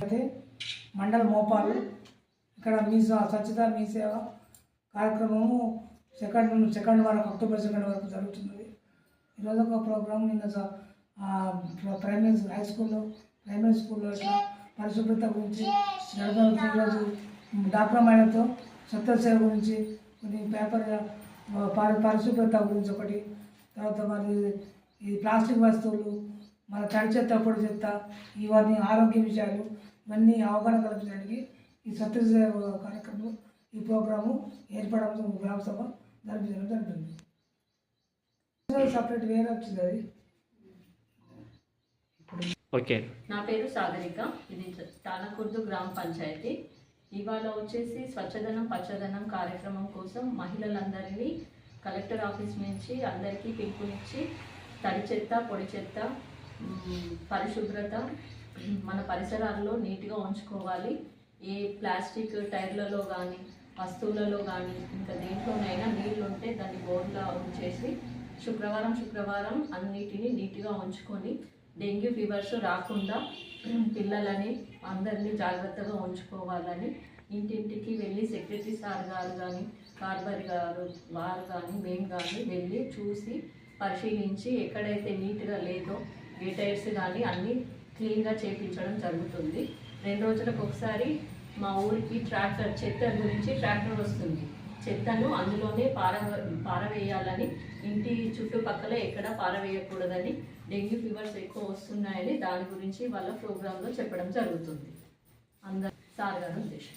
అయితే మండల మోపాలు. ఇక్కడ మీ స్వచ్ఛత మీ సేవ కార్యక్రమము సెకండ్ సెకండ్ వరకు అక్టోబర్ సెకండ్ వరకు జరుగుతున్నది. ఈరోజు ఒక ప్రోగ్రామ్ నిన్న ప్రైమరీ హై స్కూల్లో ప్రైమరీ స్కూల్లో ఇట్లా పరిశుభ్రత గురించి జరుగుతున్న ఈరోజు డాక్టర్ మైనతో సత్యసేవ గురించి కొన్ని పేపర్ పరిశుభ్రత గురించి ఒకటి తర్వాత మరి ఈ ప్లాస్టిక్ వస్తువులు మన తడి చెత్త పొడి చెత్త ఇవన్నీ ఆరోగ్య విషయాలు ఇవన్నీ అవగాహన కల్పించడానికి ఈ సత్యసేవ కార్యక్రమం ఈ ప్రోగ్రాము ఏర్పడడం గ్రామ సభ జరిపించడం జరుగుతుంది. సపరేట్ వేరే వచ్చింది అది. ఓకే. నా పేరు సాగరిక. ఇది తానకుర్దు గ్రామ పంచాయతీ. ఇవాళ వచ్చేసి స్వచ్ఛదనం పచ్చదనం కార్యక్రమం కోసం మహిళలందరినీ కలెక్టర్ ఆఫీస్ నుంచి అందరికీ పిలుపునిచ్చి తడి చెత్త పొడి చెత్త పరిశుభ్రత మన పరిసరాల్లో నీట్గా ఉంచుకోవాలి. ఏ ప్లాస్టిక్ టైర్లలో కానీ వస్తువులలో కానీ ఇంకా దేంట్లోనైనా నీళ్ళు ఉంటే దాన్ని బోర్డులో ఉంచేసి శుక్రవారం శుక్రవారం అన్నిటిని నీట్గా ఉంచుకొని డెంగ్యూ ఫీవర్స్ రాకుండా పిల్లలని అందరినీ జాగ్రత్తగా ఉంచుకోవాలని ఇంటింటికి వెళ్ళి సెక్రటరీ సార్ గారు కానీ కార్బర్ గారు వారు కానీ మేము కానీ వెళ్ళి చూసి పరిశీలించి ఎక్కడైతే నీట్గా లేదో గేటైర్స్ కానీ అన్నీ క్లీన్గా చేపించడం జరుగుతుంది. రెండు రోజులకు ఒకసారి మా ఊరికి ట్రాక్టర్ చెత్త గురించి ట్రాక్టర్ వస్తుంది. చెత్తను అందులోనే పార పారవేయాలని ఇంటి చుట్టుపక్కల ఎక్కడ పారవేయకూడదని డెంగ్యూ ఫీవర్స్ ఎక్కువ వస్తున్నాయని దాని గురించి వాళ్ళ ప్రోగ్రాంలో చెప్పడం జరుగుతుంది. అందరు సార్ గారు ఉద్దేశం.